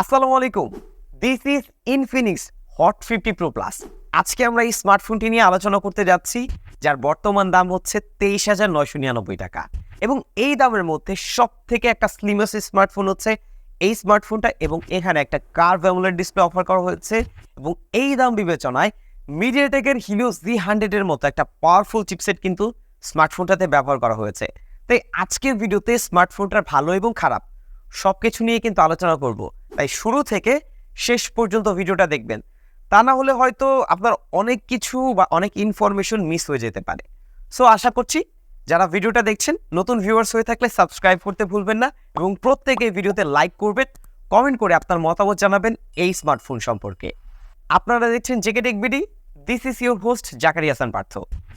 আসসালামু আলাইকুম। This is Infinix Hot fifty Pro plus আজকে আমরা এই স্মার্টফোনটি নিয়ে আলোচনা করতে যাচ্ছি, যার বর্তমান দাম হচ্ছে তেইশ হাজার নয়শো নিরানব্বই টাকা। এবং এই দামের মধ্যে সব থেকে একটা স্লিমাস স্মার্টফোন হচ্ছে এই স্মার্টফোনটা এবং এখানে একটা কার ভ্যামুলার ডিসপ্লে অফার করা হয়েছে। এবং এই দাম বিবেচনায় মিডিয়াটেকের হিলিও জি হান্ড্রেডের মতো একটা পাওয়ারফুল চিপসেট কিন্তু স্মার্টফোনটাতে ব্যবহার করা হয়েছে। তাই আজকের ভিডিওতে স্মার্টফোনটার ভালো এবং খারাপ সব কিছু নিয়ে কিন্তু আলোচনা করব। তাই শুরু থেকে শেষ পর্যন্ত ভিডিওটা দেখবেন। তা না হলে হয়তো আপনার অনেক কিছু বা অনেক ইনফরমেশন মিস হয়ে যেতে পারে। সো আশা করছি যারা ভিডিওটা দেখছেন, নতুন ভিউয়ার্স হয়ে থাকলে সাবস্ক্রাইব করতে ভুলবেন না এবং প্রত্যেকে ভিডিওতে লাইক করবেন কমেন্ট করে আপনার মতামত জানাবেন এই স্মার্টফোন সম্পর্কে। আপনারা দেখছেন JK tech BD this is your host Zakari Hasan Partho.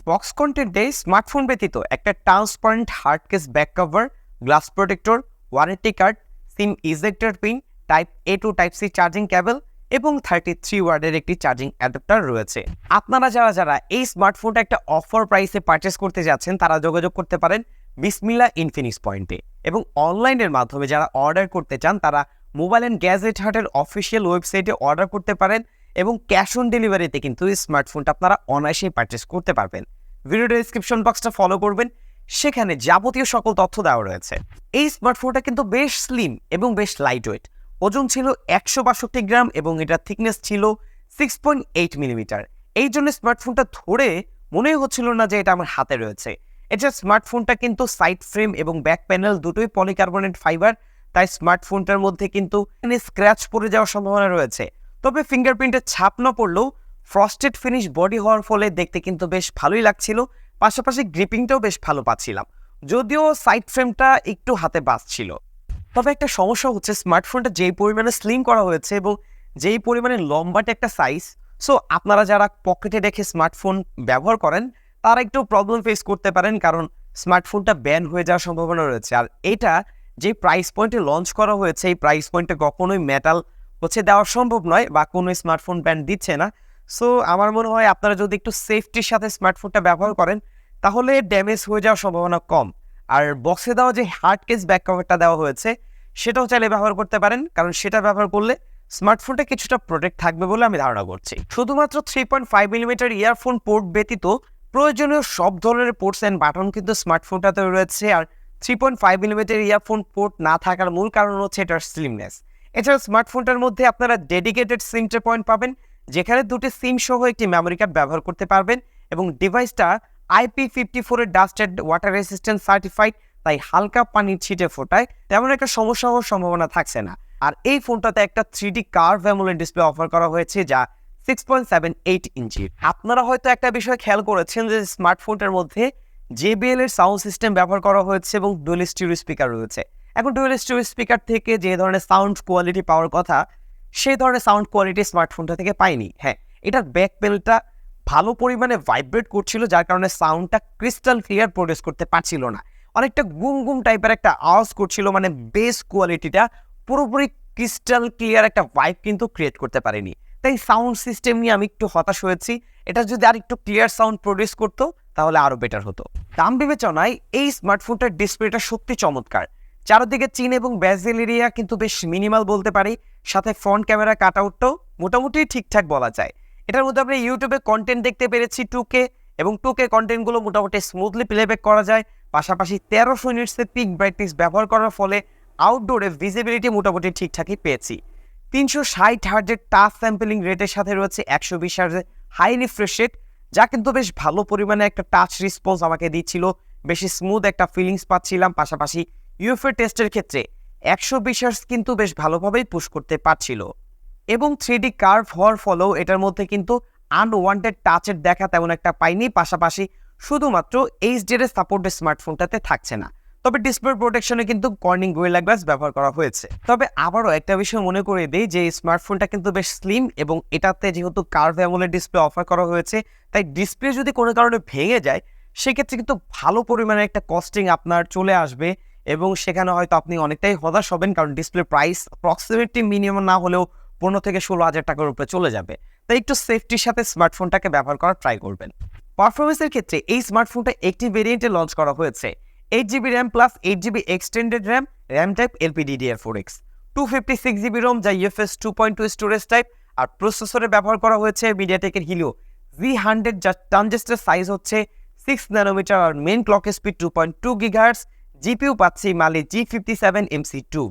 Box কন্টেন্টে স্মার্টফোন ব্যতীত একটা transparent hard case back cover glass protector warranty card SIM ejector pin type A to type C charging cable এবং thirty three ওয়ার্ডের একটি charging adapter রয়েছে। আপনারা যারা যারা এই স্মার্টফোনটা একটা অফার প্রাইসে পারচেস করতে যাচ্ছেন, তারা যোগাযোগ করতে পারেন বিসমিল্লা ইনফিনিক্স পয়েন্টে এবং অনলাইনের মাধ্যমে যারা অর্ডার করতে চান, তারা মোবাইল অ্যান্ড গ্যাজেট হাটের অফিসিয়াল ওয়েবসাইটে অর্ডার করতে পারেন এবং ক্যাশ অন ডেলিভারিতে কিন্তু এই স্মার্টফোনটা আপনারা অনায়াসেই পারচেস করতে পারবেন। ভিডিও ডেসক্রিপশন বক্সটা ফলো করবেন। সেখানে যাবতীয় সকল তথ্য দেওয়া রয়েছে। এই স্মার্টফোনটা কিন্তু বেশ স্লিম এবং বেশ লাইট ওয়েট ওজন ছিল একশো বাষট্টি গ্রাম এবং এটার থিকনেস ছিল সিক্স পয়েন্ট এইট মিলিমিটার এই জন্য স্মার্টফোনটা ধরে মনেই হচ্ছিল না যে এটা আমার হাতে রয়েছে। এটা স্মার্টফোনটা কিন্তু সাইড ফ্রেম এবং ব্যাক প্যানেল দুটোই পলিকার্বনেট ফাইবার তাই স্মার্টফোনটার মধ্যে কিন্তু স্ক্র্যাচ পড়ে যাওয়ার সম্ভাবনা রয়েছে। তবে ফিঙ্গারপ্রিন্টের ছাপ না পড়লেও ফ্রস্টেড ফিনিশ বডি হওয়ার ফলে দেখতে কিন্তু বেশ ভালোই লাগছিল, পাশাপাশি গ্রিপিংটাও বেশ ভালো পাচ্ছিলাম। যদিও সাইড ফ্রেমটা একটু হাতে বাজছিল তবে একটা সমস্যা হচ্ছে স্মার্টফোনটা যেই পরিমাণে স্লিম করা হয়েছে এবং যেই পরিমাণে লম্বাটে একটা সাইজ সো আপনারা যারা পকেটে রেখে স্মার্টফোন ব্যবহার করেন, তারা একটু প্রবলেম ফেস করতে পারেন কারণ স্মার্টফোনটা ব্যান হয়ে যাওয়ার সম্ভাবনা রয়েছে। আর এটা যে প্রাইস পয়েন্টে লঞ্চ করা হয়েছে, এই প্রাইস পয়েন্টে কখনোই মেটাল হচ্ছে দেওয়া সম্ভব নয় বা কোনো স্মার্টফোন ব্যান্ড দিচ্ছে না। সো আমার মনে হয় আপনারা যদি একটু সেফটির সাথে স্মার্টফোনটা ব্যবহার করেন, তাহলে ড্যামেজ হয়ে যাওয়ার সম্ভাবনা কম। আর বক্সে দেওয়া যে হার্ড কেস ব্যাক কভারটা দেওয়া হয়েছে সেটাও চাইলে ব্যবহার করতে পারেন, কারণ সেটা ব্যবহার করলে স্মার্টফোনটা কিছুটা প্রোটেক্ট থাকবে বলে আমি ধারণা করছি। শুধুমাত্র three point five millimetre earphone port ব্যতীত প্রয়োজনীয় সব ধরনের পোর্টস অ্যান্ড বাটন কিন্তু স্মার্টফোনটাতে রয়েছে, আর three point five millimetre earphone port না থাকার মূল কারণ হচ্ছে এটার স্লিমনেস এছাড়া স্মার্টফোনটার মধ্যে আপনারা ডেডিকেটেড সিমটে পয়েন্ট পাবেন, যেখানে দুটি সিম সহ একটি মেমোরি কার্ড ব্যবহার করতে পারবেন, এবং ডিভাইসটা আইপি ফিফটি ফোরের ডাস্টেড ওয়াটার রেসিস্ট্যান্ট সার্টিফাইড তাই হালকা পানির ছিটে ফোটায় তেমন একটা সমস্যা হওয়ার সম্ভাবনা থাকছে না। আর এই ফোনটাতে একটা থ্রি ডি কার ভ্যামুলের ডিসপ্লে অফার করা হয়েছে যা সিক্স পয়েন্ট সেভেন এইট ইঞ্চির আপনারা হয়তো একটা বিষয় খেয়াল করেছেন যে স্মার্টফোনটার মধ্যে জেবিএল এর সাউন্ড সিস্টেম ব্যবহার করা হয়েছে এবং ডুয়েল স্টিরিও স্পিকার রয়েছে। এখন ডুয়েল স্টিরিও স্পিকার থেকে যে ধরনের সাউন্ড কোয়ালিটি পাওয়ার কথা, সেই ধরনের সাউন্ড কোয়ালিটি স্মার্টফোনটা থেকে পাইনি। হ্যাঁ এটার ব্যাক পেলটা ভালো পরিমাণে ভাইব্রেট করছিল, যার কারণে সাউন্ডটা ক্রিস্টাল ক্লিয়ার প্রডিউস করতে পারছিল না। অনেকটা গুম গুম টাইপের একটা আওয়াজ করছিল মানে বেস কোয়ালিটিটা পুরোপুরি ক্রিস্টাল ক্লিয়ার একটা ভাইব কিন্তু ক্রিয়েট করতে পারেনি। তাই সাউন্ড সিস্টেম নিয়ে আমি একটু হতাশ হয়েছি। এটা যদি আর একটু ক্লিয়ার সাউন্ড প্রডিউস করতো, তাহলে আরও বেটার হতো। দাম বিবেচনায় এই স্মার্টফোনটার ডিসপ্লেটা সত্যি চমৎকার। চারদিকে চীন এবং ব্যাজেল এরিয়া কিন্তু বেশ মিনিমাল বলতে পারি। সাথে ফ্রন্ট ক্যামেরা কাট আউটটাও মোটামুটি ঠিকঠাক বলা যায়। এটার মধ্যে আমরা ইউটিউবে কন্টেন্ট দেখতে পেরেছি টু কে এবং টু কে কন্টেন্টগুলো মোটামুটি স্মুথলি প্লেব্যাক করা যায়। পাশাপাশি তেরোশো ইউনিটসের পিক ব্রাইটনেস ব্যবহার করার ফলে আউটডোরে ভিজিবিলিটি মোটামুটি ঠিকঠাকই পেয়েছি। তিনশো ষাট হার্জের টাচ স্যাম্পলিং রেটের সাথে রয়েছে একশো বিশ হার্জের হাই রিফ্রেশ রেট যা কিন্তু বেশ ভালো পরিমাণে একটা টাচ রিসপন্স আমাকে দিচ্ছিল। বেশি স্মুথ একটা ফিলিংস পাচ্ছিলাম। পাশাপাশি ইউএফএ টেস্টের ক্ষেত্রে একশো বিশ হার্জ কিন্তু বেশ ভালোভাবেই পুশ করতে পারছিল। এবং থ্রি কার্ভ হওয়ার ফলেও এটার মধ্যে কিন্তু আনওয়ান্টেড টাচের দেখা তেমন একটা পাইনি। পাশাপাশি শুধুমাত্র এইচডির সাপোর্টেড স্মার্টফোনটাতে থাকছে না। তবে ডিসপ্লে প্রোটেকশনে কিন্তু কর্নিং গোয়েলা গ্লাস ব্যবহার করা হয়েছে। তবে আবারও একটা বিষয় মনে করে দিই যে স্মার্টফোনটা কিন্তু বেশ স্লিম এবং এটাতে যেহেতু কার্ভ অ্যামোলেড ডিসপ্লে অফার করা হয়েছে, তাই ডিসপ্লে যদি কোনো কারণে ভেঙে যায়, সেক্ষেত্রে কিন্তু ভালো পরিমাণে একটা কস্টিং আপনার চলে আসবে এবং সেখানে হয়তো আপনি অনেকটাই হতাশ হবেন কারণ ডিসপ্লে প্রাইস অ্যাপ্রক্সিমেটলি মিনিমাম না হলেও পনেরো থেকে ষোলো হাজার টাকার উপরে চলে যাবে। তাই একটু সেফটির সাথে স্মার্টফোনটাকে ব্যবহার করার ট্রাই করবেন। পারফরমেন্সের ক্ষেত্রে এই স্মার্টফোনটা একটি ভেরিয়েন্টে লঞ্চ করা হয়েছে। Eight GB RAM plus eight GB extended RAM RAM type LPDDR four X two fifty six GB ROM যা UFS two point two storage type আর প্রসেসরে ব্যবহার করা হয়েছে মিডিয়াটেকের হিলিও জি হান্ড্রেড যার ট্রানজিস্টার সাইজ হচ্ছে সিক্স ন্যানোমিটার আর main clock speed two point two gigahertz GPU পাচ্ছি Mali G fifty seven MC two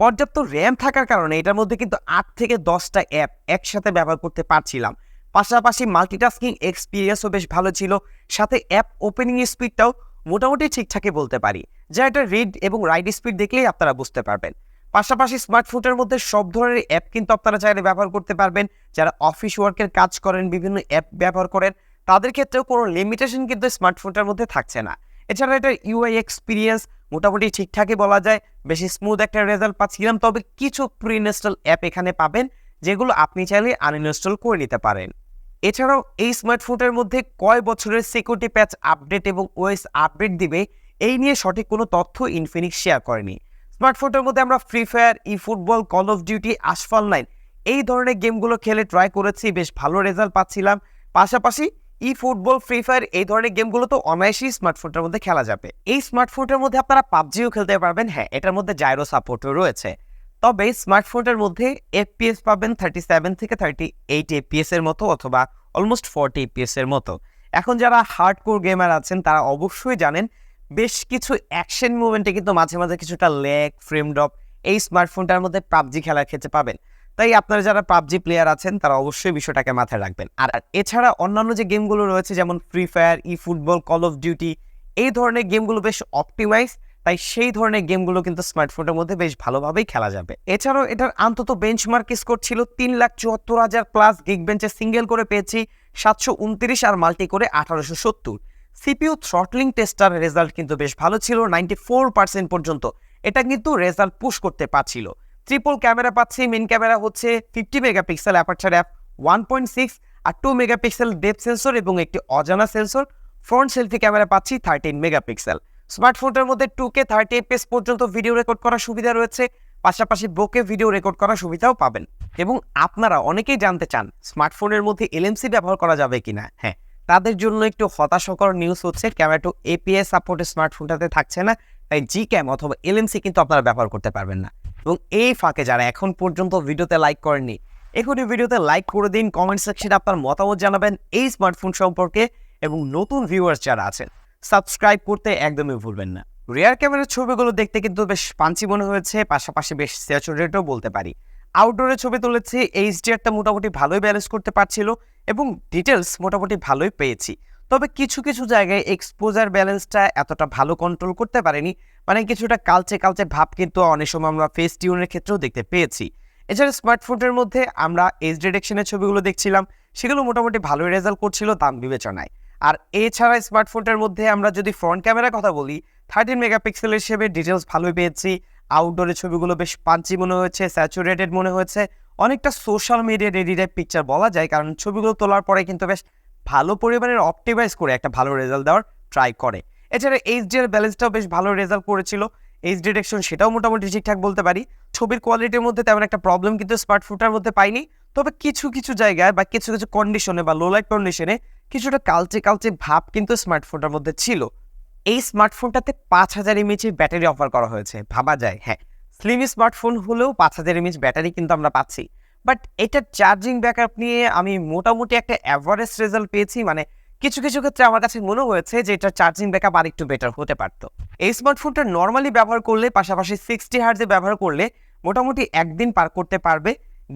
পর্যাপ্ত র্যাম থাকার কারণে এটার মধ্যে কিন্তু আট থেকে দশটা অ্যাপ একসাথে ব্যবহার করতে পারছিলাম। পাশাপাশি মাল্টিটাস্কিং এক্সপিরিয়েন্সও বেশ ভালো ছিল। সাথে অ্যাপ ওপেনিং স্পিডটাও মোটামুটি ঠিকঠাকই বলতে পারি। যা এটা রিড এবং রাইড স্পিড দেখলেই আপনারা বুঝতে পারবেন। পাশাপাশি স্মার্টফোনের মধ্যে সব ধরনের অ্যাপ কিন্তু আপনারা চাইলে ব্যবহার করতে পারবেন। যারা অফিস ওয়ার্কের কাজ করেন, বিভিন্ন অ্যাপ ব্যবহার করেন, তাদের ক্ষেত্রেও কোনো লিমিটেশন কিন্তু স্মার্টফোনটার মধ্যে থাকছে না। এছাড়া এটার ইউআই এক্সপিরিয়েন্স মোটামুটি ঠিকঠাকই বলা যায়। বেশি স্মুথ একটা রেজাল্ট পাচ্ছিলাম, তবে কিছু প্রি ইনস্টল অ্যাপ এখানে পাবেন, যেগুলো আপনি চাইলে আনইনস্টল করে নিতে পারেন। এছাড়াও এই স্মার্টফোনের মধ্যে কয় বছরের সিকিউরিটি প্যাচ আপডেট এবং ওএস আপডেট দিবে, এই নিয়ে সঠিক কোনো তথ্য ইনফিনিক্স শেয়ার করেনি। স্মার্টফোনের মধ্যে আমরা Free Fire eFootball Call of Duty Asphalt nine এই ধরনের গেমগুলো খেলে ট্রাই করেছি, বেশ ভালো রেজাল্ট পাচ্ছিলাম। পাশাপাশি ই ফুটবল ফ্রি ফায়ার এই ধরনের গেমগুলো তো অনায়াসেই স্মার্টফোনটার মধ্যে খেলা যাবে। এই স্মার্টফোনটার মধ্যে আপনারা পাবজিও খেলতে পারবেন হ্যাঁ এটার মধ্যে জাইরো সাপোর্টও রয়েছে। তবে স্মার্টফোনটার মধ্যে এফপিএস পাবেন থার্টি সেভেন থেকে থার্টি এইট এফপিএস এর মতো অথবা অলমোস্ট ফর্টি এফপিএস এর মতো। এখন যারা হার্ড কোর গেমার আছেন, তারা অবশ্যই জানেন বেশ কিছু অ্যাকশন মুভমেন্টে কিন্তু মাঝে মাঝে কিছুটা ল্যাগ ফ্রেম ড্রপ এই স্মার্টফোনটার মধ্যে পাবজি খেলার ক্ষেত্রে পাবেন। তাই আপনারা যারা পাবজি প্লেয়ার আছেন, তারা অবশ্যই বিষয়টাকে মাথায় রাখবেন। আর এছাড়া অন্যান্য যে গেমগুলো রয়েছে, যেমন Free Fire eFootball Call of Duty এই ধরনের গেমগুলো বেশ অপটিমাইজ তাই সেই ধরনের গেমগুলো কিন্তু স্মার্টফোনের মধ্যে বেশ ভালোভাবেই খেলা যাবে। এছাড়াও এটার অন্তত বেঞ্চমার্ক স্কোর ছিল তিন লাখ চুয়াত্তর হাজার প্লাস গিগ বেঞ্চে সিঙ্গেল করে পেয়েছি সাতশো উনত্রিশ আর মাল্টি করে আঠারোশো সত্তর। সিপিউ থ্রটলিং টেস্টার রেজাল্ট কিন্তু বেশ ভালো ছিল নাইনটি ফোর পার্সেন্ট পর্যন্ত। এটা কিন্তু রেজাল্ট পুশ করতে পারছিল। ট্রিপল ক্যামেরা পাচ্ছি মেন ক্যামেরা হচ্ছে fifty megapixel aperture f one point six আর টু মেগাপিক্সেল ডেপ সেন্সর এবং একটি অজানা সেন্সর ফ্রন্ট সেলফি ক্যামেরা পাচ্ছি থার্টিন মেগাপিক্সেল স্মার্টফোনটার মধ্যে টু কে থার্টি এফপিএস পর্যন্ত ভিডিও রেকর্ড করার সুবিধা রয়েছে। পাশাপাশি বোকে ভিডিও রেকর্ড করার সুবিধাও পাবেন। এবং আপনারা অনেকেই জানতে চান, স্মার্টফোনের মধ্যে এলএমসি ব্যবহার করা যাবে কিনা? হ্যাঁ তাদের জন্য একটু হতাশকর নিউজ হচ্ছে ক্যামেরা এপিএস সাপোর্টের স্মার্টফোনটাতে থাকছে না, তাই জি ক্যাম অথবা এলএমসি কিন্তু আপনারা ব্যবহার করতে পারবেন না। এবং এই ফাঁকে যারা এখন পর্যন্ত ভিডিওতে লাইক করেননি, এখনই ভিডিওতে লাইক করে দিন কমেন্ট সেকশনে আপনার মতামত জানাবেন এই স্মার্টফোন সম্পর্কে। এবং নতুন ভিউয়ার্স যারা আছেন সাবস্ক্রাইব করতে একদমই ভুলবেন না। রিয়ার ক্যামেরার ছবিগুলো দেখতে কিন্তু বেশ পাঞ্চি মনে হয়েছে, পাশাপাশি বেশ স্যাচুরেটও বলতে পারি। আউটডোরে ছবি তুলেছি এইচডিআরটা মোটামুটি ভালোই ব্যালেন্স করতে পারছিল এবং ডিটেলস মোটামুটি ভালোই পেয়েছি। তবে কিছু কিছু জায়গায় এক্সপোজার ব্যালেন্সটা এতটা ভালো কন্ট্রোল করতে পারেনি মানে কিছুটা কালচে কালচে ভাব কিন্তু অনেক সময় আমরা ফেস টিউনের ক্ষেত্রেও দেখতে পেয়েছি। এছাড়া স্মার্টফোনের মধ্যে আমরা এজ ডিরেকশনের ছবিগুলো দেখছিলাম, সেগুলো মোটামুটি ভালোই রেজাল্ট করছিল দাম বিবেচনায়। আর এছাড়া স্মার্টফোনটার মধ্যে আমরা যদি ফ্রন্ট ক্যামেরার কথা বলি থার্টিন মেগাপিক্সেল হিসেবে ডিটেলস ভালোই পেয়েছি। আউটডোরে ছবিগুলো বেশ পাঞ্চি মনে হয়েছে স্যাচুরেটেড মনে হয়েছে। অনেকটা social media ready type picture বলা যায়, কারণ ছবিগুলো তোলার পরে কিন্তু বেশ ভালো পরিমাণের অপটিমাইজ করে একটা ভালো রেজাল্ট দেওয়ার ট্রাই করে। এছাড়া এইচডি এর ব্যালেন্সটাও বেশ ভালো রেজাল্ট করেছিল। এইচ ডিরেকশন সেটাও মোটামুটি ঠিকঠাক বলতে পারি। ছবির কোয়ালিটির মধ্যে তেমন একটা প্রবলেম কিন্তু স্মার্টফোনটার মধ্যে পাইনি। তবে কিছু কিছু জায়গায় বা কিছু কিছু কন্ডিশনে বা লো লাইট কন্ডিশনে কিছুটা কালচে কালচে ভাব কিন্তু স্মার্টফোনটার মধ্যে ছিল। এই স্মার্টফোনটাতে পাঁচ হাজার এমএচের ব্যাটারি অফার করা হয়েছে, ভাবা যায় হ্যাঁ। স্লিম স্মার্টফোন হলেও পাঁচ হাজার এমএচ ব্যাটারি কিন্তু আমরা পাচ্ছি। বাট এটার চার্জিং ব্যাকআপ নিয়ে আমি মোটামুটি একটা অ্যাভারেজ রেজাল্ট পেয়েছি মানে কিছু কিছু ক্ষেত্রে আমার কাছে মনে হয়েছে যে এটার চার্জিং ব্যাকআপ আর একটু বেটার হতে পারত। এই স্মার্টফোনটা নর্মালি ব্যবহার করলে, পাশাপাশি সিক্সটি হার্জে ব্যবহার করলে মোটামুটি একদিন পার করতে পারবে।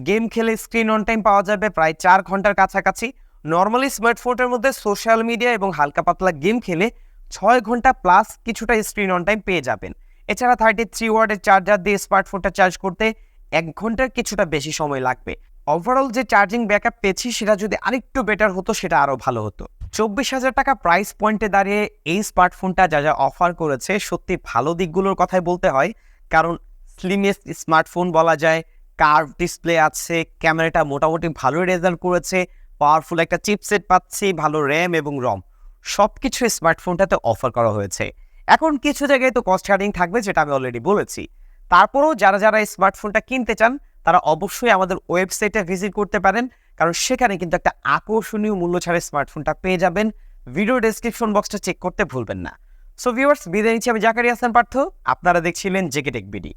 গেম খেলে স্ক্রিন অন টাইম পাওয়া যাবে, প্রায় চার ঘণ্টার কাছাকাছি। নর্মালি স্মার্টফোনের মধ্যে সোশ্যাল মিডিয়া এবং হালকা পাতলা গেম খেলে ছয় ঘণ্টা প্লাস কিছুটা স্ক্রিন অন টাইম পেয়ে যাবেন। এছাড়া থার্টি থ্রি ওয়ার্ডের চার্জার দিয়ে স্মার্টফোনটা চার্জ করতে এক ঘণ্টার কিছুটা বেশি সময় লাগবে। ওভারঅল যে চার্জিং ব্যাকআপ পেয়েছি, সেটা যদি আরেকটু বেটার হতো, সেটা আরও ভালো হতো। চব্বিশ হাজার টাকা প্রাইস পয়েন্টে দাঁড়িয়ে এই স্মার্টফোনটা যা যা অফার করেছে, সত্যি ভালো দিকগুলোর কথাই বলতে হয়। কারণ স্লিমেস্ট স্মার্টফোন বলা যায় কার্ভ ডিসপ্লে আছে ক্যামেরাটা মোটামুটি ভালোই রেজাল্ট করেছে। পাওয়ারফুল একটা চিপসেট পাচ্ছি, ভালো র্যাম এবং রম। সব কিছু স্মার্টফোনটাতে অফার করা হয়েছে। এখন কিছু জায়গায় তো কস্ট কাটিং থাকবে যেটা আমি অলরেডি বলেছি। তারপরেও যারা যারা স্মার্টফোনটা কিনতে চান, তারা অবশ্যই আমাদের ওয়েবসাইটে ভিজিট করতে পারেন, কারণ সেখানে কিন্তু একটা আকর্ষণীয় মূল্য ছাড়ে স্মার্টফোনটা পেয়ে যাবেন। ভিডিও ডেসক্রিপশন বক্সটা চেক করতে ভুলবেন না। সো ভিউয়ার্স বিদায় নিচ্ছি আমি জাকারি হাসান পার্থ, আপনারা দেখছিলেন জেকে টেক বিডি।